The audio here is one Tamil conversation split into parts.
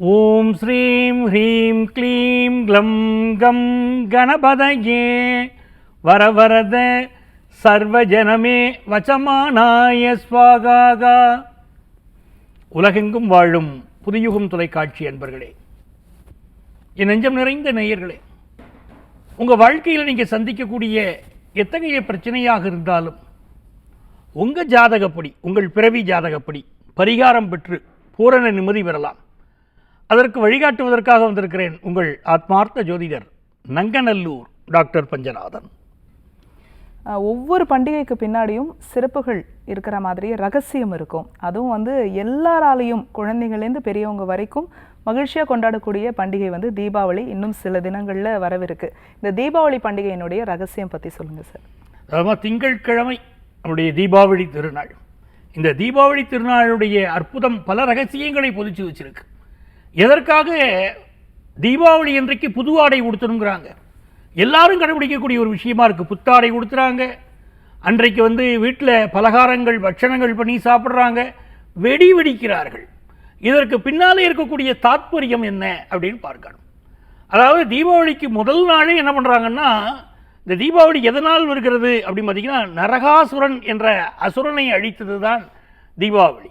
ஓம் ஸ்ரீம் ஹ்ரீம் க்ளீம் க்ளம் கம் கணபதயே. வரவரத சர்வஜனமே வச்சமானாய ஸ்வாகாகா உலகெங்கும் வாழும் புதியுகம் தொலைக்காட்சி அன்பர்களே என் நெஞ்சம் நிறைந்த நேயர்களே உங்கள் வாழ்க்கையில் நீங்கள் சந்திக்கக்கூடிய எத்தகைய பிரச்சனையாக இருந்தாலும் உங்கள் ஜாதகப்படி உங்கள் பிறவி ஜாதகப்படி பரிகாரம் பெற்று பூரண நிம்மதி பெறலாம். அதற்கு வழிகாட்டுவதற்காக வந்திருக்கிறேன் உங்கள் ஆத்மார்த்த ஜோதிடர் நங்கநல்லூர் டாக்டர் பஞ்சநாதன். ஒவ்வொரு பண்டிகைக்கு பின்னாடியும் சிறப்புகள் இருக்கிற மாதிரியே ரகசியம் இருக்கும். அதுவும் வந்து எல்லாராலையும் குழந்தைங்கள்லேருந்து பெரியவங்க வரைக்கும் மகிழ்ச்சியாக கொண்டாடக்கூடிய பண்டிகை வந்து தீபாவளி இன்னும் சில தினங்களில் வரவிருக்கு. இந்த தீபாவளி பண்டிகையினுடைய ரகசியம் பற்றி சொல்லுங்கள் சார். அதாவது திங்கட்கிழமை நம்முடைய தீபாவளி திருநாள். இந்த தீபாவளி திருநாளுடைய அற்புதம் பல ரகசியங்களை பொதிச்சு வச்சிருக்கு. எதற்காக தீபாவளி அன்றைக்கு புது ஆடை உடுத்தணுங்கிறாங்க? எல்லாரும் கடைபிடிக்கக்கூடிய ஒரு விஷயமா இருக்குது புத்தாடை உடுத்துறாங்க. அன்றைக்கு வந்து வீட்டில் பலகாரங்கள் பட்சணங்கள் பண்ணி சாப்பிட்றாங்க. வெடி வெடிக்கிறார்கள். இதற்கு பின்னாலே இருக்கக்கூடிய தாத்பரியம் என்ன அப்படின்னு பார்க்கணும். அதாவது தீபாவளிக்கு முதல் நாளே என்ன பண்ணுறாங்கன்னா இந்த தீபாவளி எதனால் வருகிறது அப்படின்னு பார்த்தீங்கன்னா நரகாசுரன் என்ற அசுரனை அழித்தது தான் தீபாவளி.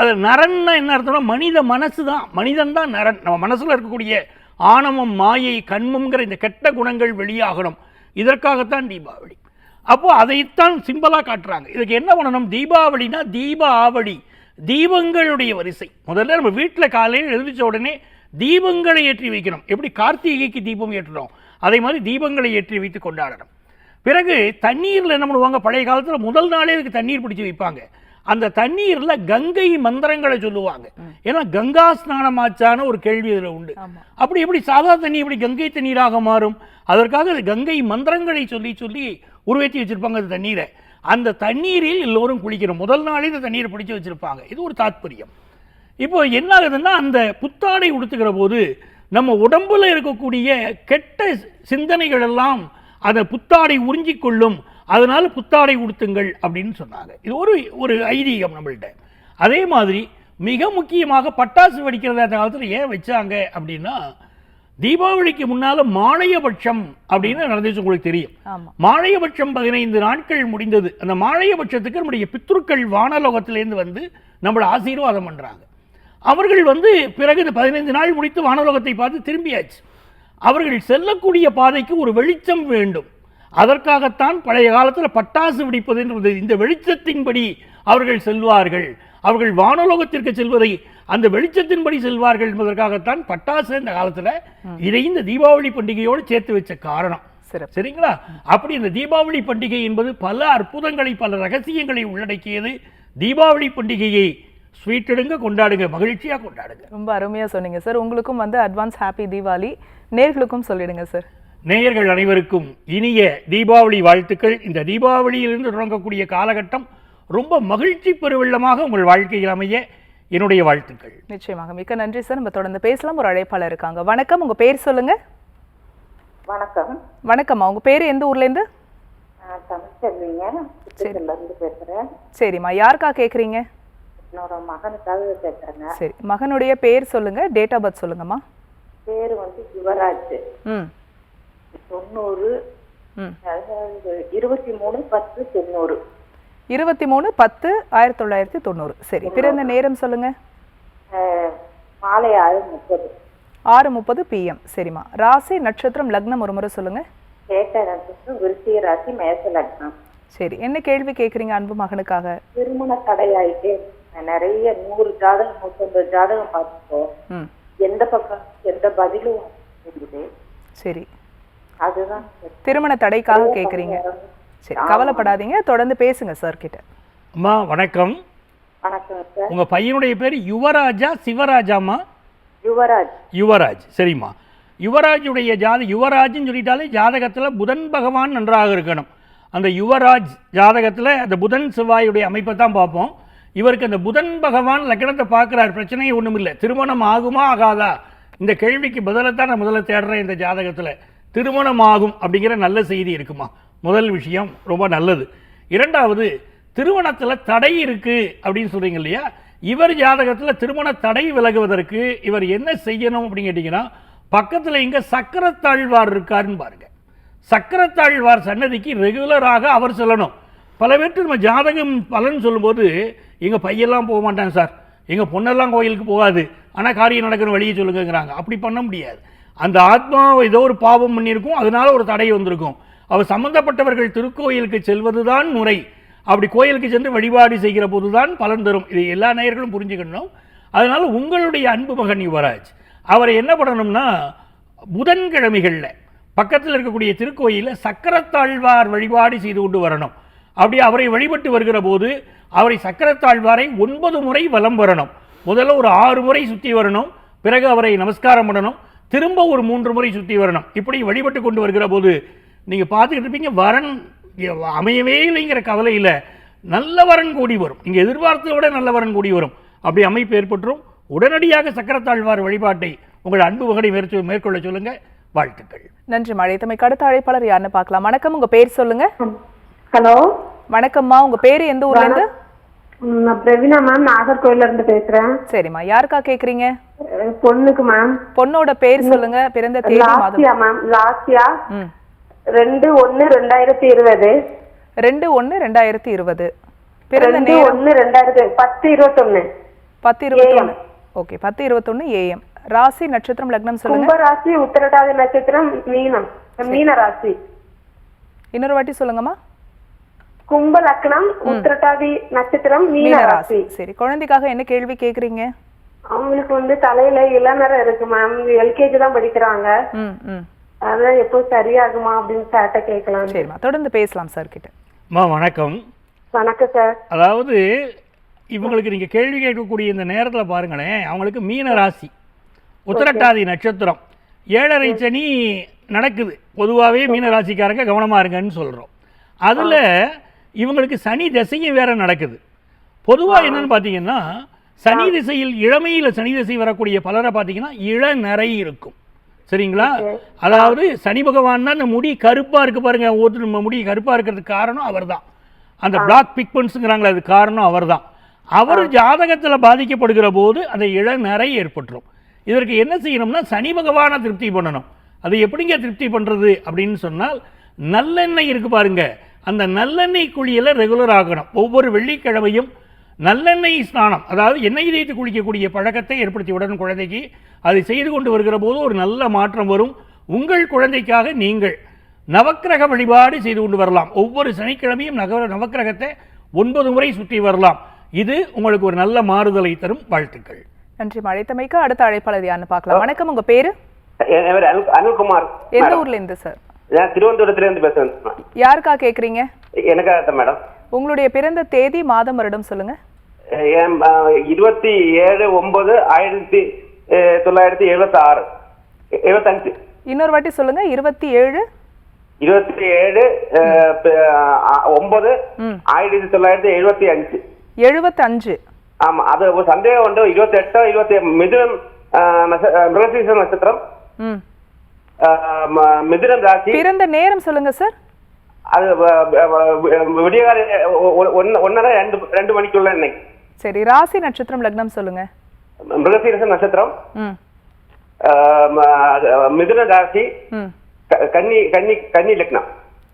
அது நரன்னா என்ன அர்த்தம்னா மனித மனசு தான் மனிதன் தான் நரன். நம்ம மனசில் இருக்கக்கூடிய ஆணவம் மாயை கண்மங்கிற இந்த கெட்ட குணங்கள் வெளியாகணும். இதற்காகத்தான் தீபாவளி. அப்போது அதைத்தான் சிம்பிளாக காட்டுறாங்க. இதுக்கு என்ன பண்ணணும்? தீபாவளினா தீப ஆவளி தீபங்களுடைய வரிசை. முதல்ல நம்ம வீட்டில் காலையில் எழுந்திரிச்ச உடனே தீபங்களை ஏற்றி வைக்கணும். எப்படி? கார்த்திகைக்கு தீபம் ஏற்றுறோம் அதே மாதிரி தீபங்களை ஏற்றி வைத்து கொண்டாடணும். பிறகு தண்ணீரில் என்ன பண்ணுவாங்க? பழைய காலத்தில் முதல் நாளே இதுக்கு தண்ணீர் பிடிச்சி வைப்பாங்க. அந்த தண்ணீரில் கங்கை மந்திரங்களை சொல்லுவாங்க. ஏன்னா கங்கா ஸ்நானமாச்சான ஒரு கேள்வி இதில் உண்டு. அப்படி எப்படி சாதா தண்ணி எப்படி கங்கை தண்ணீராக மாறும்? அதற்காக அது கங்கை மந்திரங்களை சொல்லி சொல்லி உருவேற்றி வச்சிருப்பாங்க அந்த தண்ணீரை. அந்த தண்ணீரில் எல்லோரும் குளிக்கணும். முதல் நாளே இந்த தண்ணீரை பிடிச்சி வச்சிருப்பாங்க. இது ஒரு தாத்பரியம். இப்போ என்ன ஆகுதுன்னா அந்த புத்தாடை உடுத்துக்கிற போது நம்ம உடம்புல இருக்கக்கூடிய கெட்ட சிந்தனைகள் எல்லாம் அந்த புத்தாடை உறிஞ்சிக் கொள்ளும் அதனால புத்தாடை உடுத்துங்கள் அப்படின்னு சொன்னாங்க. இது ஒரு ஒரு ஐதீகம் நம்மள்ட்ட. அதே மாதிரி மிக முக்கியமாக பட்டாசு வெடிக்கிறத அந்த காலத்தில் ஏன் வச்சாங்க அப்படின்னா தீபாவளிக்கு முன்னால மாழையபட்சம் அப்படின்னு நடந்துச்சு உங்களுக்கு தெரியும். ஆமா. மாழையபட்சம் பதினைந்து நாட்கள் முடிந்தது. அந்த மாழையபட்சத்துக்கு நம்முடைய பித்ருக்கள் வானலோகத்திலேருந்து வந்து நம்மளை ஆசீர்வாதம் பண்றாங்க. அவர்கள் வந்து பிறகு இந்த பதினைந்து நாள் முடித்து வானலோகத்தை பார்த்து திரும்பியாச்சு. அவர்கள் செல்லக்கூடிய பாதைக்கு ஒரு வெளிச்சம் வேண்டும். அதற்காகத்தான் பழைய காலத்தில் பட்டாசு வெடிப்பதுன்றது இந்த வெளிச்சத்தின்படி அவர்கள் செல்வார்கள். அவர்கள் வானலோகத்திற்கு செல்வதை அந்த வெளிச்சத்தின்படி செல்வார்கள் என்பதற்காகத்தான் பட்டாசு இந்த காலத்தில் இதை இந்த தீபாவளி பண்டிகையோடு சேர்த்து வச்ச காரணம். சரிங்களா? அப்படி இந்த தீபாவளி பண்டிகை என்பது பல அற்புதங்களை பல ரகசியங்களை உள்ளடக்கியது. தீபாவளி பண்டிகையை ஸ்வீட் எடுங்க கொண்டாடுங்க மகிழ்ச்சியா கொண்டாடுங்க. ரொம்ப அருமையா சொன்னீங்க சார். உங்களுக்கும் வந்து அட்வான்ஸ் ஹாப்பி தீபாவளி. நேர்களுக்கும் சொல்லிடுங்க சார். நேயர்கள் அனைவருக்கும் இனிய தீபாவளி வாழ்த்துக்கள். இந்த தீபாவளியிலிருந்து தொடங்கக்கூடிய காலகட்டம் ரொம்ப மகிழ்ச்சி பெருவெள்ளமாக உங்கள் வாழ்க்கையில் அமைய என்னுடைய வாழ்த்துக்கள். நிச்சயமாக. மிக்க நன்றி சார். நம்ம தொடர்ந்து பேசலாம். ஒரு அழைப்பாளர் இருக்காங்க. வணக்கம். உங்க பேர் சொல்லுங்க. வணக்கம். வணக்கம்மா. உங்க பேர் எந்த ஊர்ல இருந்து? நான் தமிழ்ச்செல்விங்க. சித்திரத்துல இருந்து பேசுறேன். சரிம்மா. யாருக்கா கேக்குறீங்க? என்னோட மகனுக்காக பேசுறேங்க சரி. மகனுடைய பேர் சொல்லுங்க. டேட் ஆஃப் பர்த் சொல்லுங்கம்மா. பேரு வந்து யுவராஜ். ம். தொண்ணூறு இருபத்தி மூணு பத்து தொண்ணூறு. இருபத்தி மூணு பத்து ஆயிரத்தி தொள்ளாயிரத்தி தொண்ணூறு. சரி பிறந்த நேரம் சொல்லுங்க. மாலை ஆறு முப்பது. ஆறு முப்பது பிஎம் சரிம்மா. ராசி நட்சத்திரம் லக்னம் ஒரு முறை சொல்லுங்க. விருச்சிக ராசி மேச லக்னம். சரி என்ன கேள்வி கேட்குறீங்க அன்பு மகனுக்காக? திருமண தடையாயிட்டே. நிறைய நூறு ஜாதகம் நூற்றம்பது ஜாதகம் பார்த்துட்டோம் எந்த பக்கம் எந்த பதிலும் சரி. திருமண தடைக்காக கேட்குறீங்க சரி கவலைப்படாதீங்க. தொடர்ந்து பேசுங்க சார் கிட்ட. அம்மா வணக்கம். வணக்கம் சார் உங்க பையனுடைய பேர் யுவராஜா சிவராஜாம்மா? யுவராஜ். யுவராஜ் சரிம்மா. யுவராஜுடைய ஜாத யுவராஜ்னு சொல்லிட்டாலே ஜாதகத்தில் புதன் பகவான் நன்றாக இருக்கணும். அந்த யுவராஜ் ஜாதகத்தில் அந்த புதன் செவ்வாயுடைய அமைப்பை தான் பார்ப்போம். இவருக்கு அந்த புதன் பகவான் லக்னத்தை பார்க்குறார். பிரச்சனையே ஒன்றும் இல்லை திருமணம் ஆகுமா ஆகாதா? இந்த கேள்விக்கு பதிலைத்தான் நான் முதல்ல தேடுறேன் இந்த ஜாதகத்தில். திருமணம் ஆகும் அப்படிங்கிற நல்ல செய்தி இருக்குமா? முதல் விஷயம் ரொம்ப நல்லது. இரண்டாவது திருமணத்தில் தடை இருக்குது அப்படின்னு சொல்கிறீங்க இல்லையா? இவர் ஜாதகத்தில் திருமண தடை விலகுவதற்கு இவர் என்ன செய்யணும் அப்படின்னு கேட்டிங்கன்னா பக்கத்தில் இங்கே சக்கரத்தாழ்வார் இருக்காருன்னு பாருங்கள் சக்கரத்தாழ்வார் சன்னதிக்கு ரெகுலராக அவர் செல்லணும். பல பேருக்கு நம்ம ஜாதகம் பலன் சொல்லும்போது எங்கள் பையெல்லாம் போக மாட்டாங்க சார். எங்கள் பொண்ணெல்லாம் கோயிலுக்கு போகாது. ஆனால் காரியம் நடக்கிற வழியை சொல்லுங்கங்கிறாங்க. அப்படி பண்ண முடியாது. அந்த ஆத்மா ஏதோ ஒரு பாவம் பண்ணியிருக்கும் அதனால ஒரு தடை வந்திருக்கும். அவர் சம்பந்தப்பட்டவர்கள் திருக்கோயிலுக்கு செல்வதுதான் முறை. அப்படி கோயிலுக்கு சென்று வழிபாடு செய்கிற போது தான் பலன் தரும். இது எல்லா நேயர்களும் புரிஞ்சுக்கணும். அதனால் உங்களுடைய அன்பு மகன் யுவராஜ் அவரை என்ன பண்ணணும்னா புதன்கிழமைகளில் பக்கத்தில் இருக்கக்கூடிய திருக்கோயிலில் சக்கரத்தாழ்வார் வழிபாடு செய்து கொண்டு வரணும். அப்படி அவரை வழிபட்டு வருகிற போது அவரை சக்கரத்தாழ்வாரை ஒன்பது முறை வலம் வரணும். முதல்ல ஒரு ஆறு முறை சுற்றி வரணும். பிறகு அவரை நமஸ்காரம் பண்ணணும். திரும்ப ஒரு மூன்று முறை சுற்றி வரணும். இப்படி வழிபட்டு கொண்டு வருகிற போது நீங்கள் பார்த்துக்கிட்டு இருப்பீங்க வரன் அமையவே இல்லைங்கிற கவலை இல்லை. நல்ல வரன் கூடி வரும். நீங்கள் எதிர்பார்த்ததை விட நல்ல வரன் கூடி வரும். அப்படி அமைப்பு ஏற்பட்டுரும். உடனடியாக சக்கரத்தாழ்வார் வழிபாட்டை உங்கள் அன்பு மகனை மேற்கொ- மேற்கொள்ள சொல்லுங்க. வாழ்த்துக்கள். நன்றி அழைத்தமைக்கு அடுத்த அழைப்பாளர் யாருன்னு பார்க்கலாம். வணக்கம். உங்க பேர் சொல்லுங்க. ஹலோ. வணக்கம்மா. உங்க பேர் எந்த ஊர்ல இருந்து? நான் பிரவீனா மேம் நாகர்கோயில்ல இருந்து பேசுறேன். சரிம்மா யாருக்கா கேக்குறீங்க? பொண்ணுக்கு மேம் பொண்ணோட பேர் சொல்லுங்க பிறந்த தேதி மேம் ரெண்டு ஒன்னு ரெண்டாயிரத்தி இருபது. ரெண்டு ஒண்ணு ரெண்டாயிரத்தி இருபது. பிறந்த நேரம்? ஒன்னு ரெண்டாயிரத்தி பத்து இருபத்தொன்னு. பத்து இருபத்தொன்னு. ஓகே பத்து இருபத்தொன்னு ஏஎம். ராசி நட்சத்திரம் லக்னம் சொல்லுங்க. கும்பராசி உத்தரட்டாதி நட்சத்திரம் மீனம். மீன ராசி. இன்னொரு வாட்டி சொல்லுங்கம்மா. கும்ப லக்னம் உத்திரட்டாதி நட்சத்திரம் மீன ராசி சரி குழந்தைக்காக என்ன கேள்வி கேக்குறீங்க? அவங்களுக்கு வந்து தலையில இளநரை இருக்கு மேம் எல்கேஜி தான் படிக்கிறாங்க. அதான் எப்போ சரியாகுமா அப்படின்னு சார்ட்ட கேட்கலாம் சரிம்மா தொடர்ந்து பேசலாம் சார் கிட்ட. அம்மா வணக்கம். வணக்கம் சார் அதாவது இவங்களுக்கு நீங்கள் கேள்வி கேட்கக்கூடிய இந்த நேரத்தில் பாருங்களேன் அவங்களுக்கு மீன ராசி உத்திரட்டாதி நட்சத்திரம். ஏழரை சனி நடக்குது. பொதுவாகவே மீன ராசிக்காரங்க கவனமாக இருங்கன்னு சொல்கிறோம் அதில் இவங்களுக்கு சனி திசையும் வேற நடக்குது. பொதுவாக என்னன்னு பார்த்தீங்கன்னா சனி திசையில் இளமையில் சனி திசை வரக்கூடிய பலரை பார்த்தீங்கன்னா இளநரை இருக்கும். சரிங்களா? அதாவது சனி பகவான் தான் இந்த முடி கருப்பாக இருக்கு பாருங்க. ஒருத்தர் நம்ம முடி கருப்பாக இருக்கிறதுக்கு காரணம் அவர்தான். அந்த பிளாக் பிக்மெண்ட்ஸுங்கிறாங்களே அது காரணம் அவர்தான். அவர் ஜாதகத்தில் பாதிக்கப்படுகிற போது அந்த இளநரை ஏற்பட்டுரும். இதற்கு என்ன செய்யணும்னா சனி பகவானை திருப்தி பண்ணணும். அது எப்படிங்க திருப்தி பண்ணுறது அப்படின்னு சொன்னால் நல்லெண்ணெய் இருக்கு பாருங்க. அந்த நல்லெண்ணெய் குளியலை ரெகுலர் ஆகணும். ஒவ்வொரு வெள்ளிக்கிழமையும் நல்லெண்ணெய் ஸ்நானம் அதாவது எண்ணெய் தேய்த்து குளிக்கக்கூடிய பழக்கத்தை ஏற்படுத்தி விடணும் குழந்தைக்கு. அதை செய்து கொண்டு வருகிற போது ஒரு நல்ல மாற்றம் வரும். உங்கள் குழந்தைக்காக நீங்கள் நவக்கிரக வழிபாடு செய்து கொண்டு வரலாம். ஒவ்வொரு சனிக்கிழமையும் நகர நவக்கிரகத்தை ஒன்பது முறை சுற்றி வரலாம். இது உங்களுக்கு ஒரு நல்ல மாறுதலை தரும். வாழ்த்துக்கள். நன்றி அழைத்தமைக்கு அடுத்த அழைப்பாளர் யாருன்னு பார்க்கலாம். வணக்கம். உங்க பேரு? அனில்குமார் எந்த ஊர்ல இருந்து சார்? நான் திருவனந்தபுரத்துல இருந்து பேசுறேன். யாருக்கா கேக்குறீங்க? எனக்காக மேடம். உங்களுடைய பிறந்த தேதி மாதம் வருடம் சொல்லுங்க. இருபத்தி ஏழு ஒன்பது ஆயிரத்தி தொள்ளாயிரத்தி எழுபத்தி ஆறு எழுபத்தஞ்சு இன்னொரு வாட்டி சொல்லுங்க இருபத்தி ஏழு. இருபத்தி ஏழு ஒன்பது. ஆயிரத்தி தொள்ளாயிரத்தி எழுபத்தி அஞ்சு. எழுபத்தஞ்சு ஆமா அது ஒரு சந்தேகம் உண்டு. இருபத்தி எட்டு இருபத்தி மிதுனம் மிருகசீரிஷ நட்சத்திரம். மிதுனம் ராசி. பிறந்த நேரம் சொல்லுங்க சார் அது விடியகாலை ஒன்னரை ரெண்டு ரெண்டு மணிக்குள்ள இன்னைக்கு. சரி ராசி நட்சத்திரம் லக்னம் சொல்லுங்க. மிருகசீரிஷ நட்சத்திரம். மிதுன ராசி. கன்னி கன்னி கன்னி லக்னம்.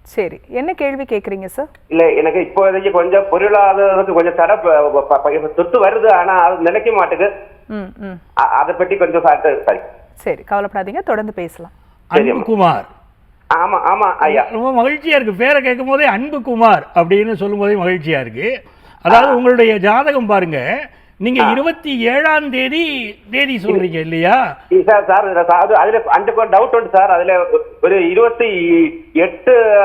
சரி என்ன கேள்வி கேக்குறீங்க சார் இல்ல எனக்கு இப்போதைக்கு கொஞ்சம் பொருளாதாரத்துக்கு கொஞ்சம் தடை சொத்து வருது ஆனா அது நிலைக்க மாட்டுது. ம் ம். அ- அதை பத்தி கொஞ்சம் சரி கவலைப்படாதீங்க தொடர்ந்து பேசலாம். அன்பு குமார் ஆமா ஆமா ஐயா. ரொம்ப மகிழ்ச்சியா இருக்கு. பேரை கேட்கும் போதே அன்பு குமார் அப்படின்னு சொல்லும் போதே மகிழ்ச்சியா இருக்கு. அதாவது உங்களுடைய ஜாதகம் பாருங்க. நீங்க இருபத்தி ஏழாம் தேதி தேதி சொல்றீங்க இல்லையா? சார் சார் அது- அதுல அந்த டவுட் உண்டு சார். அதுல ஒரு இருபத்தி எட்டு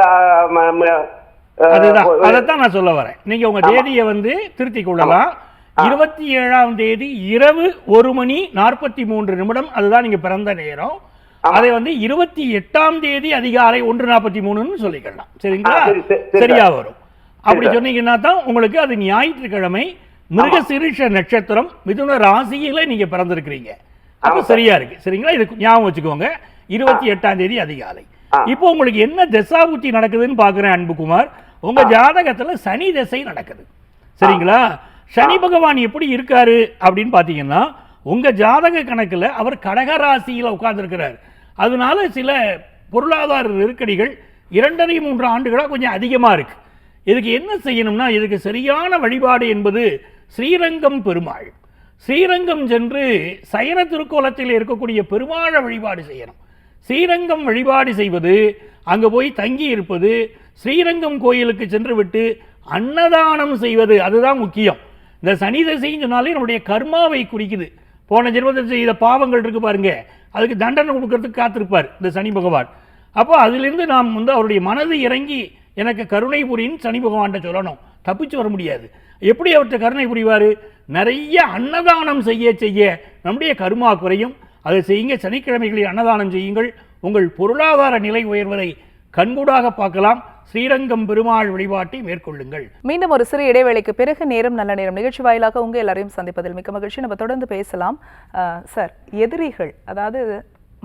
அதுதான். அதைத்தான் நான் சொல்ல வரேன். நீங்க உங்க தேதியை வந்து திருத்திக் கொள்ளலாம். இருபத்தி ஏழாம் தேதி இரவு ஒரு மணி நாற்பத்தி மூன்று நிமிடம். அதுதான் நீங்க பிறந்த நேரம். அதை வந்து இருபத்தி எட்டாம் தேதி அதிகாலை ஒன்று நாற்பத்தி மூணுன்னு சொல்லிக்கலாம். சரிங்களா? சரியா சார். வரும். அப்படி. சொன்னீங்கன்னா தான் உங்களுக்கு அது ஞாயிற்றுக்கிழமை மிருகசிரீஷ நட்சத்திரம் மிதுன ராசியில நீங்க பிறந்திருக்கிறீங்க. அப்ப. சரியா இருக்கு. சரிங்களா? இது ஞாபகம் வச்சுக்கோங்க. இருபத்தி எட்டாம் தேதி அதிகாலை. இப்போ உங்களுக்கு என்ன தசாபுத்தி நடக்குதுன்னு பாக்குறேன் அன்புகுமார். உங்க ஜாதகத்துல சனி திசை நடக்குது. சரிங்களா? சனி பகவான் எப்படி இருக்காரு அப்படின்னு பாத்தீங்கன்னா உங்க ஜாதக கணக்குல அவர் கடக ராசியில உட்கார்ந்துருக்கிறார். அதனால சில பொருளாதார நெருக்கடிகள் இரண்டரை மூன்று ஆண்டுகளாக கொஞ்சம் அதிகமாக இருக்கு. இதுக்கு என்ன செய்யணும்னா இதுக்கு சரியான வழிபாடு என்பது ஸ்ரீரங்கம் பெருமாள். ஸ்ரீரங்கம் சென்று சைர திருக்கோலத்தில் இருக்கக்கூடிய பெருமாளை வழிபாடு செய்யணும். ஸ்ரீரங்கம் வழிபாடு செய்வது அங்கே போய் தங்கி இருப்பது ஸ்ரீரங்கம் கோயிலுக்கு சென்று விட்டு அன்னதானம் செய்வது அதுதான் முக்கியம். இந்த சனி தசைன்னு சொன்னாலே நம்முடைய கர்மாவை குறிக்குது. போன ஜென்மத்தில் செய்த பாவங்கள் இருக்கு பாருங்க. அதுக்கு தண்டனை கொடுக்கறதுக்கு காத்திருப்பார் இந்த சனி பகவான். அப்போ அதிலிருந்து நாம் வந்து அவருடைய மனது இறங்கி எனக்கு கருணை புரின்னு சனி பகவான்கிட்ட சொல்லணும். தப்பிச்சு வர முடியாது. எப்படி அவர்கிட்ட கருணை புரிவார்? நிறைய அன்னதானம் செய்ய செய்ய நம்முடைய கருமா குறையும். அதை செய்யுங்க சனிக்கிழமைகளில் அன்னதானம் செய்யுங்கள். உங்கள் பொருளாதார நிலை உயர்வதை கண்கூடாக பார்க்கலாம். ஸ்ரீரங்கம் பெருமாள் வழிபாட்டை மேற்கொள்ளுங்கள். மீண்டும் ஒரு சிறு இடைவேளைக்கு பிறகு நேரம் நல்ல நேரம். நிகழ்ச்சி வாயிலாக உங்க எல்லாரையும் சந்திப்பதில் மிக்க மகிழ்ச்சி. நம்ம தொடர்ந்து பேசலாம். சார் எதிரிகள் அதாவது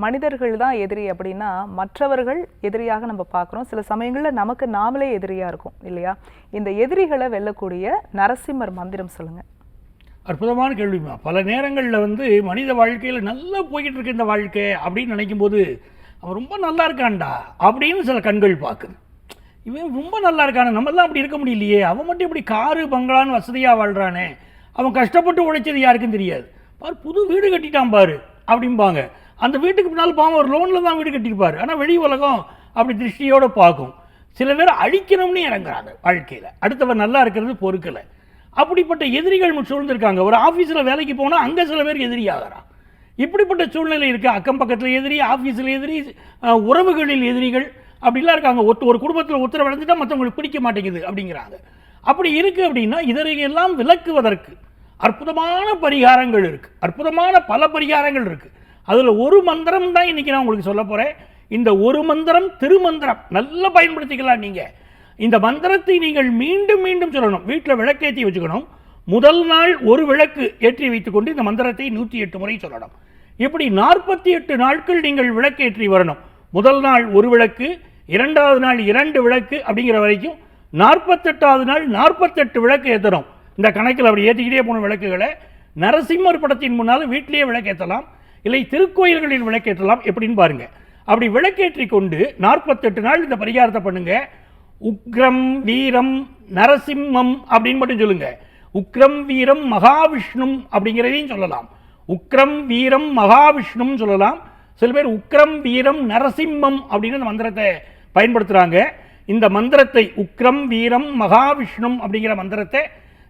மனிதர்கள் தான் எதிரி அப்படின்னா மற்றவர்கள் எதிரியாக நம்ம பார்க்குறோம். சில சமயங்களில் நமக்கு நாமளே எதிரியா இருக்கும் இல்லையா? இந்த எதிரிகளை வெல்லக்கூடிய நரசிம்மர் மந்திரம் சொல்லுங்க. அற்புதமான கேள்விமா பல நேரங்களில் வந்து மனித வாழ்க்கையில் நல்லா போய்கிட்டு இருக்கு இந்த வாழ்க்கை அப்படின்னு நினைக்கும் போது அவன் ரொம்ப நல்லா இருக்கான்டா அப்படின்னு சில கண்கள் பார்க்குது. இவன் ரொம்ப நல்லா இருக்கானே. நம்மலாம் அப்படி இருக்க முடியலையே. அவன் மட்டும் இப்படி காரு பங்களான்னு வசதியாக வாழ்கிறானே அவன் கஷ்டப்பட்டு உழைச்சது யாருக்கும் தெரியாது. பாரு புது வீடு கட்டிட்டான் பாரு அப்படிம்பாங்க. அந்த வீட்டுக்கு பின்னால் பாவம் ஒரு லோனில் தான் வீடு கட்டியிருப்பார். ஆனால் வெளி உலகம் அப்படி திருஷ்டியோடு பார்க்கும். சில பேர் அழிக்கணும்னு இறங்குறாங்க வாழ்க்கையில். அடுத்தவர் நல்லா இருக்கிறது பொறுக்கலை. அப்படிப்பட்ட எதிரிகள் சூழ்ந்திருக்காங்க. ஒரு ஆஃபீஸில் வேலைக்கு போனால் அங்கே சில பேர் எதிரி ஆகிறான். இப்படிப்பட்ட சூழ்நிலை இருக்குது அக்கம் பக்கத்தில் எதிரி ஆஃபீஸில் எதிரி உறவுகளில் எதிரிகள். அப்படிலாம் இருக்காங்க. ஒருத்தர் ஒரு குடும்பத்தில் ஒருத்தர் விளைஞ்சிட்டா மற்றவங்களுக்கு பிடிக்க மாட்டேங்குது அப்படிங்கிறாங்க. அப்படி இருக்குது அப்படின்னா இதனையெல்லாம் விளக்குவதற்கு அற்புதமான பரிகாரங்கள் இருக்குது அற்புதமான பல பரிகாரங்கள் இருக்குது அதில் ஒரு மந்திரம் தான் இன்றைக்கி நான் உங்களுக்கு சொல்ல போகிறேன் இந்த ஒரு மந்திரம் திருமந்திரம் நல்லா பயன்படுத்திக்கலாம் நீங்கள் இந்த மந்திரத்தை நீங்கள் மீண்டும் மீண்டும் சொல்லணும். வீட்டில் விளக்கேற்றி வச்சுக்கணும். முதல் நாள் ஒரு விளக்கு ஏற்றி வைத்துக்கொண்டு இந்த மந்திரத்தை நூற்றி எட்டு முறை சொல்லணும். இப்படி நாற்பத்தி எட்டு நாட்கள் நீங்கள் விளக்கேற்றி வரணும். முதல் நாள் ஒரு விளக்கு இரண்டாவது நாள் இரண்டு விளக்கு அப்படிங்கிற வரைக்கும் நாற்பத்தெட்டாவது நாள் நாற்பத்தெட்டு விளக்கு ஏற்றணும் இந்த கணக்கில் அப்படி ஏற்றிக்கிட்டே போன விளக்குகளை நரசிம்மர் படத்தின் முன்னால் வீட்டிலேயே விளக்கேற்றலாம் இல்லை திருக்கோயில்களில் விளக்கேற்றலாம் எப்படின்னு பாருங்க. அப்படி விளக்கேற்றி கொண்டு நாற்பத்தெட்டு நாள் இந்த பரிகாரத்தை பண்ணுங்க. உக்ரம் வீரம் நரசிம்மம் அப்படின்னு மட்டும் சொல்லுங்க. உக்ரம் வீரம் மகாவிஷ்ணும் அப்படிங்கிறதையும் சொல்லலாம். உக்ரம் வீரம் மகாவிஷ்ணும் சொல்லலாம். சில பேர் உக்ரம் வீரம் நரசிம்மம் அப்படின்னு அந்த மந்திரத்தை பயன்படுத்துகிறாங்க இந்த மந்திரத்தை உக்ரம் வீரம் மகாவிஷ்ணும் அப்படிங்கிற மந்திரத்தை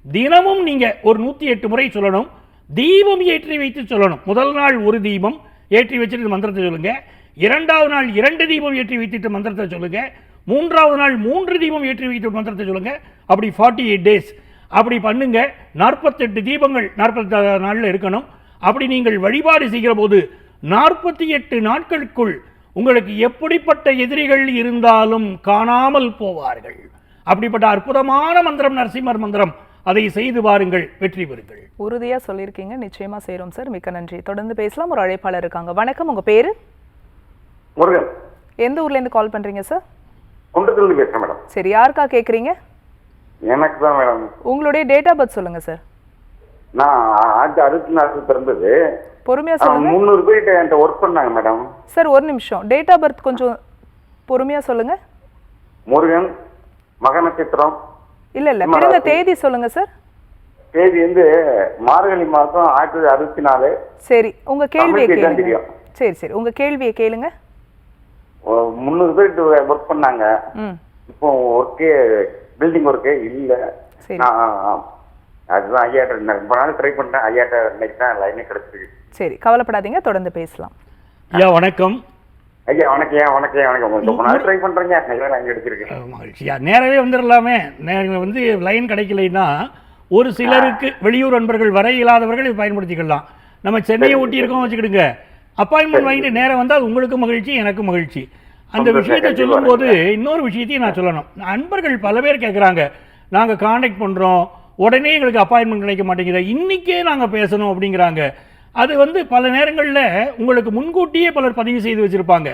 தினமும் நீங்கள் ஒரு நூற்றி எட்டு முறை சொல்லணும். தீபம் ஏற்றி வைத்து சொல்லணும். முதல் நாள் ஒரு தீபம் ஏற்றி வச்சுட்டு மந்திரத்தை சொல்லுங்கள் இரண்டாவது நாள் இரண்டு தீபம் ஏற்றி வைத்துட்டு மந்திரத்தை சொல்லுங்கள் மூன்றாவது நாள் மூன்று தீபம் ஏற்றி வைத்து மந்திரத்தை சொல்லுங்கள் அப்படி ஃபார்ட்டி எயிட் டேஸ் அப்படி பண்ணுங்க. நாற்பத்தெட்டு தீபங்கள் நாற்பத்தி நாளில் இருக்கணும். அப்படி நீங்கள் வழிபாடு செய்கிற போது நாற்பத்தி எட்டு நாட்களுக்குள் உங்களுக்கு எப்படிப்பட்ட எதிரிகள் இருந்தாலும் காணாமல் போவார்கள். அப்படிப்பட்ட அற்புதமான மந்திரம் நரசிம்மர் மந்திரம். அதை செய்து பாருங்கள் வெற்றி பெறுங்கள். உறுதியா சொல்லியிருக்கீங்க. நிச்சயமா செய்றோம் சார். மிக்க நன்றி. தொடர்ந்து பேசலாம். ஒரு அழைப்பாளர் இருக்காங்க. வணக்கம். உங்க பேரு? முருகன். எந்த ஊர்ல இருந்து கால் பண்றீங்க சார்? குன்றத்திலிருந்து பேசுறேன் மேடம். சரி யாருக்கா கேக்குறீங்க? எனக்கு தான் மேடம். உங்களுடைய டேட் ஆஃப் பர்த் சொல்லுங்க சார். நான் ஆயிரத்தி அறுபத்தி நாலு பிறந்தது பொறுமையா சொல்லுங்க. முந்நூறு பேர்கிட்ட என்கிட்ட ஒர்க் பண்ணாங்க மேடம் சார் ஒரு நிமிஷம். டேட் ஆஃப் பர்த் கொஞ்சம் பொறுமையா சொல்லுங்க. முருகன் மக நட்சத்திரம் இல்ல இல்ல. பிறந்த தேதி சொல்லுங்க சார் தேதி வந்து மார்கழி மாதம் ஆயிரத்தி தொள்ளாயிரத்தி அறுபத்தி நாலு. சரி. உங்க கேள்வியை கேளுங்க. சரி சரி. உங்க கேள்வியை கேளுங்க. முந்நூறு பேர்கிட்ட ஒர்க் பண்ணாங்க. இப்போ ஒர்க்கே பில்டிங் ஒர்க்கே இல்லை. நான் அதுதான் ஐயாட்ட நான் ரொம்ப நாள் ட்ரை பண்ணேன் ஐயாட்ட இன்னைக்கு தான் லைனே கிடைச்சிருக்கு. சரி கவலைப்படாதீங்க தொடர்ந்து பேசலாம். ஐயா வணக்கம். ஐயா வணக்கம் வணக்கம் வணக்கம். ரொம்ப நாள் ட்ரை ஐயா லைன் கிடைச்சிருக்கு அஹ் மகிழ்ச்சியா நேரவே வந்துடலாமே நேர வந்து லைன் கிடைக்கலைன்னா ஒரு சிலருக்கு வெளியூர் நண்பர்கள் வர இயலாதவர்கள் இதை பயன்படுத்திக்கலாம். நம்ம சென்னையை ஒட்டி இருக்கோம் வச்சுக்கிடுங்க. அப்பாயின்மெண்ட் வாங்கிட்டு நேரம் வந்தால் உங்களுக்கு மகிழ்ச்சி எனக்கு மகிழ்ச்சி. அந்த விஷயத்தை சொல்லும்போது இன்னொரு விஷயத்தையும் நான் சொல்லணும். அன்பர்கள் பல பேர் கேட்குறாங்க நாங்கள் காண்டாக்ட் பண்ணுறோம் உடனே எங்களுக்கு அப்பாயின்மெண்ட் கிடைக்க மாட்டேங்குது. இன்னைக்கே நாங்கள் பேசணும் அப்படிங்கிறாங்க. அது வந்து பல நேரங்களில் உங்களுக்கு முன்கூட்டியே பலர் பதிவு செய்து வச்சுருப்பாங்க.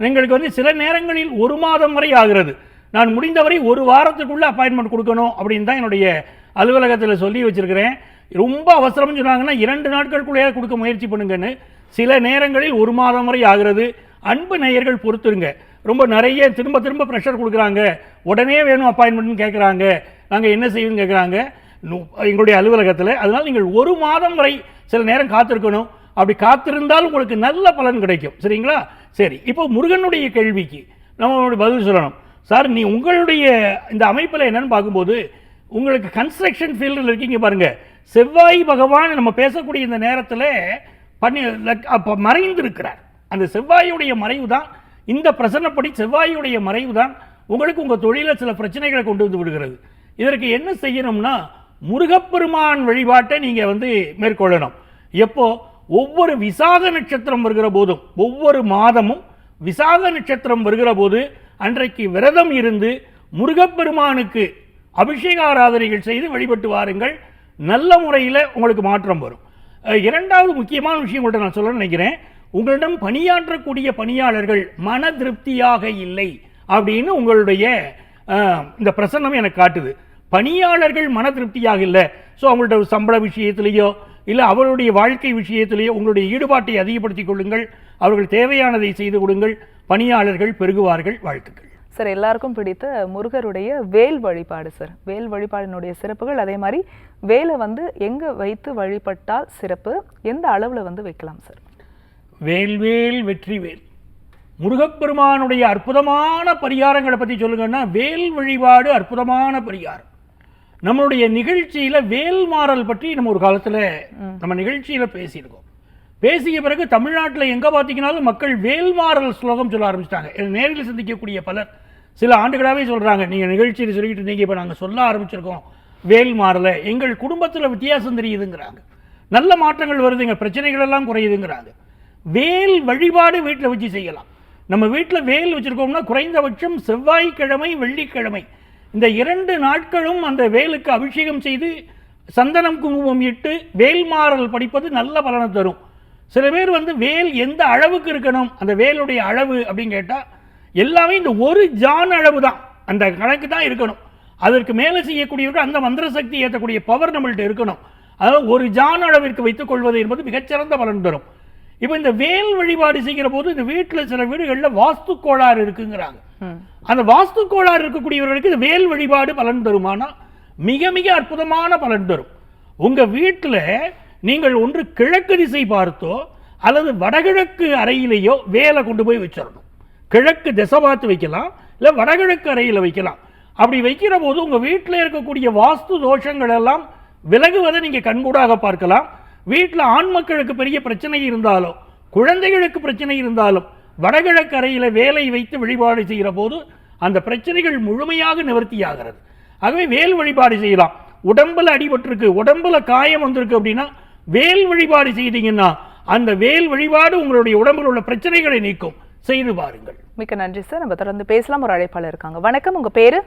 எங்களுக்கு வந்து சில நேரங்களில் ஒரு மாதம் வரை ஆகிறது. நான் முடிந்தவரை ஒரு வாரத்துக்குள்ளே அப்பாயின்மெண்ட் கொடுக்கணும் அப்படின்னு தான் என்னுடைய அலுவலகத்தில் சொல்லி வச்சுருக்கிறேன். ரொம்ப அவசரம்னு சொன்னாங்கன்னா இரண்டு நாட்களுக்குள்ளேயே கொடுக்க முயற்சி பண்ணுங்கன்னு சில நேரங்களில் ஒரு மாதம் வரை ஆகிறது. அன்பு நேயர்கள் பொறுத்துருங்க. ரொம்ப நிறைய திரும்ப திரும்ப ப்ரெஷர் கொடுக்குறாங்க. உடனே வேணும் அப்பாயின்மெண்ட்னு கேட்குறாங்க நாங்கள் என்ன செய்யணும்னு கேட்குறாங்க எங்களுடைய அலுவலகத்தில். அதனால் நீங்கள் ஒரு மாதம் வரை சில நேரம் காத்திருக்கணும். அப்படி காத்திருந்தால் உங்களுக்கு நல்ல பலன் கிடைக்கும். சரிங்களா? சரி இப்போ முருகனுடைய கேள்விக்கு நம்ம பதில் சொல்லணும். சார் நீ உங்களுடைய இந்த அமைப்பில் என்னன்னு பார்க்கும்போது உங்களுக்கு கன்ஸ்ட்ரக்ஷன் ஃபீல்டில் இருக்கீங்க பாருங்கள் செவ்வாய் பகவான் நம்ம பேசக்கூடிய இந்த நேரத்தில் பண்ணி அப்போ மறைந்திருக்கிறார். அந்த செவ்வாயுடைய மறைவு தான் இந்த பிரசன்னப்படி செவ்வாயுடைய மறைவு தான் உங்களுக்கு உங்கள் தொழிலில் சில பிரச்சனைகளை கொண்டு வந்து விடுகிறது. இதற்கு என்ன செய்யணும்னா முருகப்பெருமான் வழிபாட்டை நீங்கள் வந்து மேற்கொள்ளணும். எப்போ? ஒவ்வொரு விசாக நட்சத்திரம் வருகிற போதும் ஒவ்வொரு மாதமும் விசாக நட்சத்திரம் வருகிற போது அன்றைக்கு விரதம் இருந்து முருகப்பெருமானுக்கு அபிஷேக ஆராதனைகள் செய்து வழிபட்டு வாருங்கள். நல்ல முறையில் உங்களுக்கு மாற்றம் வரும். இரண்டாவது முக்கியமான விஷயம் கூட நான் சொல்ல நினைக்கிறேன். உங்களிடம் பணியாற்றக்கூடிய பணியாளர்கள் மன திருப்தியாக இல்லை அப்படின்னு உங்களுடைய இந்த பிரசன்னம் எனக்கு காட்டுது. பணியாளர்கள் மன திருப்தியாக இல்லை. ஸோ அவங்கள்ட்ட ஒரு சம்பள விஷயத்திலேயோ இல்லை அவருடைய வாழ்க்கை விஷயத்திலேயோ உங்களுடைய ஈடுபாட்டை அதிகப்படுத்திக் கொள்ளுங்கள். அவர்கள் தேவையானதை செய்து கொடுங்கள். பணியாளர்கள் பெருகுவார்கள் வாழ்த்துக்கள். சார் எல்லாருக்கும் பிடித்த முருகருடைய வேல் வழிபாடு சார். வேல் வழிபாடினுடைய சிறப்புகள் அதே மாதிரி வேலை வந்து எங்க வைத்து வழிபட்டால் சிறப்பு? எந்த அளவுல வந்து வைக்கலாம் சார்? வேல்வேல் வெற்றிவேல் முருகப்பெருமானுடைய அற்புதமான பரிகாரங்களை பற்றி சொல்லுங்கன்னா வேல் வழிபாடு அற்புதமான பரிகாரம். நம்மளுடைய நிகழ்ச்சியில் வேல் மாறல் பற்றி நம்ம ஒரு காலத்தில் நம்ம நிகழ்ச்சியில் பேசியிருக்கோம். பேசிய பிறகு தமிழ்நாட்டில் எங்கே பார்த்தீங்கன்னாலும் மக்கள் வேல் மாறல் ஸ்லோகம் சொல்ல ஆரம்பிச்சிட்டாங்க. நேரில் சந்திக்கக்கூடிய பலர் சில ஆண்டுகளாகவே சொல்கிறாங்க நீங்கள் நிகழ்ச்சியில் சொல்லிட்டு இருந்தீங்க இப்போ நாங்கள் சொல்ல ஆரம்பிச்சிருக்கோம். வேல் மாறலை எங்கள் குடும்பத்தில் வித்தியாசம் தெரியுதுங்கிறாங்க. நல்ல மாற்றங்கள் வருதுங்க பிரச்சனைகள் எல்லாம் குறையுதுங்கிறாங்க. வேல் வழிபாடு வீட்டில் வச்சு செய்யலாம். நம்ம வீட்டில் வேல் வச்சுருக்கோம்னா குறைந்தபட்சம் செவ்வாய்க்கிழமை வெள்ளிக்கிழமை இந்த இரண்டு நாட்களும் அந்த வேலுக்கு அபிஷேகம் செய்து சந்தனம் குங்குமம் இட்டு வேல்மாறல் படிப்பது நல்ல பலனை தரும். சில பேர் வந்து வேல் எந்த அளவுக்கு இருக்கணும் அந்த வேலுடைய அளவு அப்படின்னு கேட்டால் எல்லாமே இந்த ஒரு ஜான் அளவு தான். அந்த கணக்கு தான் இருக்கணும். அதற்கு மேலே செய்யக்கூடியவர்கள் அந்த மந்திர சக்தி ஏற்றக்கூடிய பவர் நம்மள்கிட்ட இருக்கணும். அதாவது ஒரு ஜான் அளவிற்கு வைத்துக் கொள்வது என்பது மிகச்சிறந்த பலன் தரும். இப்போ இந்த வேல் வழிபாடு செய்கிற போது இந்த வீட்டில் சில வீடுகளில் வாஸ்து கோளாறு இருக்குங்கிறாங்க அந்த வாஸ்து கோளாறு இருக்கக்கூடியவர்களுக்கு இந்த வேல் வழிபாடு பலன் தருமானா? மிக மிக அற்புதமான பலன் தரும். உங்க வீட்டில் நீங்கள் ஒன்று கிழக்கு திசை பார்த்தோ அல்லது வடகிழக்கு அறையிலேயோ வேலை கொண்டு போய் வச்சிடணும். கிழக்கு திசை பார்த்து வைக்கலாம் இல்லை வடகிழக்கு அறையில் வைக்கலாம். அப்படி வைக்கிற போது உங்கள் வீட்டில் இருக்கக்கூடிய வாஸ்து தோஷங்கள் எல்லாம் விலகுவதை நீங்கள் கண்கூடாக பார்க்கலாம். வீட்டில் ஆண் மக்களுக்கு பெரிய பிரச்சனை இருந்தாலோ குழந்தைகளுக்கு பிரச்சனை இருந்தாலும் வடகிழக்கு அறையில் வேலை வைத்து வழிபாடு செய்கிற போது அந்த பிரச்சனைகள் முழுமையாக நிவர்த்தியாகிறது ஆகவே வேல் வழிபாடு செய்யலாம். உடம்புல அடிபட்டிருக்கு உடம்புல காயம் வந்திருக்கு அப்படின்னா வேல் வழிபாடு செய்தீங்கன்னா அந்த வேல் வழிபாடு உங்களுடைய உடம்பில் உள்ள பிரச்சனைகளை நீக்கும். செய்து பாருங்கள். மிக்க நன்றி சார். நம்ம தொடர்ந்து பேசலாம். ஒரு அழைப்பாளர் இருக்காங்க. வணக்கம். உங்க பேரு?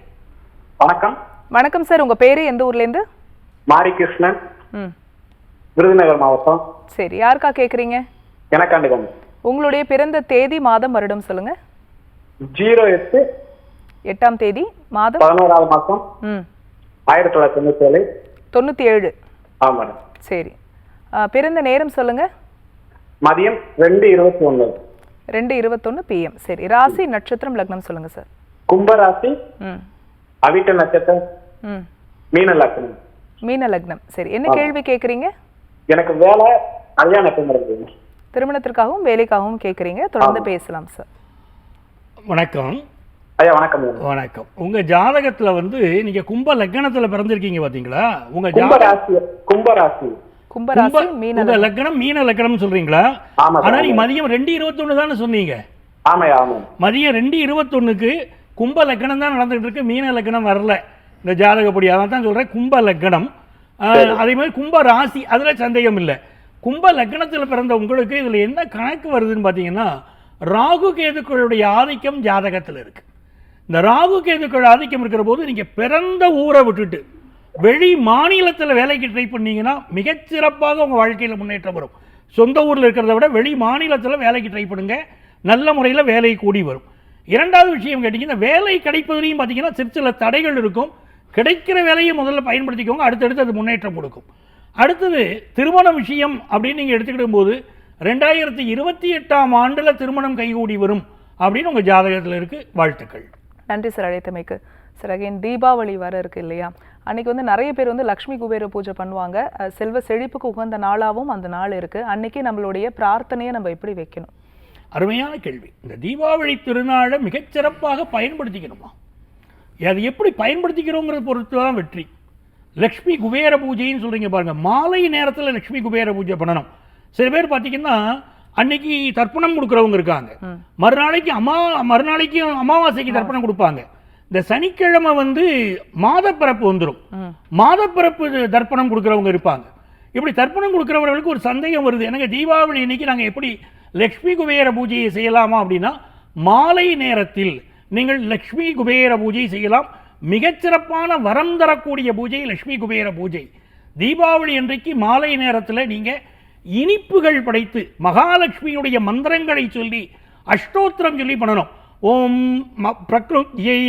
வணக்கம். வணக்கம் சார். உங்க பேரு எந்த ஊர்ல இருந்து? மாரிகிருஷ்ணன். ம். விருதுநகர் மாவட்டம். சரி யாருக்கா கேக்குறீங்க? எனக்காண்டுகம். உங்களுடைய பிறந்த தேதி மாதம் வருடம் சொல்லுங்க. ஜீரோ எட்டு எட்டாம் தேதி மாதம்? பதினோராவது மாசம். ம். ஆயிரத்தி தொள்ளாயிரத்தி தொண்ணூத்தி ஏழு. தொண்ணூத்தி ஏழு. ஆமா சரி. பிறந்த நேரம் சொல்லுங்க. மதியம் ரெண்டு இருபத்தி ஒண்ணு ரெண்டு இருபத்தொன்னு பிஎம் சரி ராசி நட்சத்திரம் லக்னம் சொல்லுங்க சார். கும்பராசி ம். அவிட்ட நட்சத்திரம் ம். மீன லக்னம். மீன லக்னம். சரி என்ன கேள்வி கேக்குறீங்க? எனக்கு வேலை நடக்குது? திருமணத்திற்காகவும் வேலைக்காகவும் கேக்குறீங்க. தொடர்ந்து பேசலாம் சார் வணக்கம். ஐயா வணக்கம். வணக்கம். உங்க ஜாதகத்துல வந்து நீங்க கும்ப லக்னத்துல பிறந்திருக்கீங்க பாத்தீங்களா? உங்க ஜாதகம் கும்பராசி கும்பராசி கும்பராசி கும்ப- மீன உங்க லக்னம். மீன லக்னம் சொல்றீங்களா? ஆனா நீங்க. மதியம் ரெண்டு இருபத்தொன்னு தானே சொன்னீங்க. மதியம் ரெண்டு இருபத்தொன்னுக்கு கும்ப லக்னம் தான் நடந்துட்டு இருக்கு மீன லக்னம் வரல. இந்த ஜாதகப்படி அதான் தான் சொல்றேன் கும்ப லக்னம். அதே மாதிரி கும்ப ராசி அதுல சந்தேகம் இல்லை. கும்ப லக்னத்தில் பிறந்த உங்களுக்கு இதில் என்ன கணக்கு வருதுன்னு பார்த்தீங்கன்னா ராகு கேதுக்களுடைய ஆதிக்கம் ஜாதகத்தில் இருக்கு. இந்த ராகு கேதுக்கள் ஆதிக்கம் இருக்கிற போது நீங்கள் பிறந்த ஊரை விட்டுட்டு வெளி மாநிலத்தில் வேலைக்கு ட்ரை பண்ணீங்கன்னா மிகச்சிறப்பாக உங்கள் வாழ்க்கையில் முன்னேற்றம் வரும். சொந்த ஊரில் இருக்கிறத விட வெளி மாநிலத்தில் வேலைக்கு ட்ரை பண்ணுங்க. நல்ல முறையில் வேலை கூடி வரும். இரண்டாவது விஷயம் கேட்டிங்கன்னா வேலை கிடைப்பதுலையும் பார்த்தீங்கன்னா சிறு சில தடைகள் இருக்கும். கிடைக்கிற வேலையை முதல்ல பயன்படுத்திக்கோங்க அடுத்தடுத்து அது முன்னேற்றம் கொடுக்கும். அடுத்தது திருமண விஷயம் அப்படின்னு நீங்கள் எடுத்துக்கிடும் போது ரெண்டாயிரத்தி இருபத்தி எட்டாம் ஆண்டில் திருமணம் கைகூடி வரும் அப்படின்னு உங்கள் ஜாதகத்தில் இருக்குது வாழ்த்துக்கள். நன்றி சார் அழைத்தமைக்கு. சார் அகைன் தீபாவளி வர இருக்கு இல்லையா? அன்னைக்கு வந்து நிறைய பேர் வந்து லக்ஷ்மி குபேர பூஜை பண்ணுவாங்க. செல்வ செழிப்புக்கு உகந்த நாளாகவும் அந்த நாள் இருக்கு. அன்னைக்கு நம்மளுடைய பிரார்த்தனையை நம்ம எப்படி வைக்கணும்? அருமையான கேள்வி. இந்த தீபாவளி திருநாளை மிகச்சிறப்பாக பயன்படுத்திக்கணுமா? அது எப்படி பயன்படுத்திக்கிறோங்கிறத பொறுத்து தான் வெற்றி. லக்ஷ்மி குபேர பூஜைன்னு சொல்றீங்க பாருங்க. மாலை நேரத்தில் லக்ஷ்மி குபேர பூஜை பண்ணணும். சில பேர் பார்த்தீங்கன்னா அன்னைக்கு தர்ப்பணம் கொடுக்குறவங்க இருக்காங்க. மறுநாளைக்கு அம்மா மறுநாளைக்கு அமாவாசைக்கு தர்ப்பணம் கொடுப்பாங்க. இந்த சனிக்கிழமை வந்து மாதப்பிறப்பு வந்துடும் மாதப்பிறப்பு தர்ப்பணம் கொடுக்குறவங்க இருப்பாங்க. இப்படி தர்ப்பணம் கொடுக்குறவர்களுக்கு ஒரு சந்தேகம் வருது. எனக்கு தீபாவளி இன்னைக்கு நாங்கள் எப்படி லக்ஷ்மி குபேர பூஜையை செய்யலாமா அப்படின்னா மாலை நேரத்தில் நீங்கள் லக்ஷ்மி குபேர பூஜை செய்யலாம். மிகச்சிறப்பான வரம் தரக்கூடிய பூஜை லக்ஷ்மி குபேர பூஜை. தீபாவளி அன்றைக்கு மாலை நேரத்தில் நீங்கள் இனிப்புகள் படைத்து மகாலட்சுமியுடைய மந்திரங்களை சொல்லி அஷ்டோத்திரம் சொல்லி பண்ணணும். ஓம் ம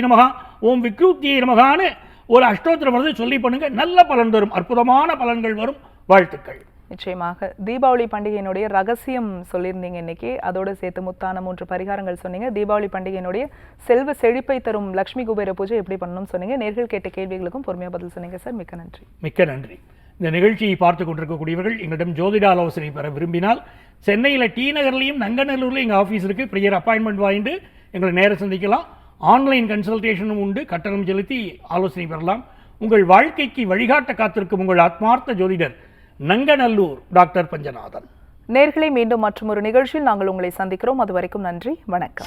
நமகா ஓம் விக்ருத்தியை நமகான்னு ஒரு அஷ்டோத்திரம் வந்து சொல்லி பண்ணுங்கள் நல்ல பலன் தரும் அற்புதமான பலன்கள் வரும். வாழ்த்துக்கள். நிச்சயமாக. தீபாவளி பண்டிகையினுடைய ரகசியம் சொல்லியிருந்தீங்க இன்னைக்கு. அதோடு சேர்த்து முத்தான மூன்று பரிகாரங்கள் சொன்னீங்க. தீபாவளி பண்டிகையினுடைய செல்வ செழிப்பை தரும் லக்ஷ்மி குபேர பூஜை எப்படி பண்ணணும்னு சொன்னீங்க. நேர்கள் கேட்ட கேள்விகளுக்கும் பொறுமையாக பதில் சொன்னீங்க சார். மிக்க நன்றி. மிக்க நன்றி. இந்த நிகழ்ச்சியை பார்த்து கொண்டிருக்கக்கூடியவர்கள் எங்களிடம் ஜோதிட ஆலோசனை பெற விரும்பினால் சென்னையில் டி நகர்லையும் நங்கநல்லூர்லையும் எங்கள் ஆஃபீஸ் இருக்குது ப்ரியர் அப்பாயின்மெண்ட் வாங்கிட்டு எங்களை நேரம் சந்திக்கலாம். ஆன்லைன் கன்சல்டேஷனும் உண்டு. கட்டணம் செலுத்தி ஆலோசனை பெறலாம். உங்கள் வாழ்க்கைக்கு வழிகாட்ட காத்திருக்கும் உங்கள் ஆத்மார்த்த ஜோதிடர் நங்கநல்லூர் டாக்டர் பஞ்சநாதன். நேர்களை மீண்டும் மற்றும் ஒரு நிகழ்ச்சியில் நாங்கள் உங்களை சந்திக்கிறோம். அது வரைக்கும் நன்றி வணக்கம்.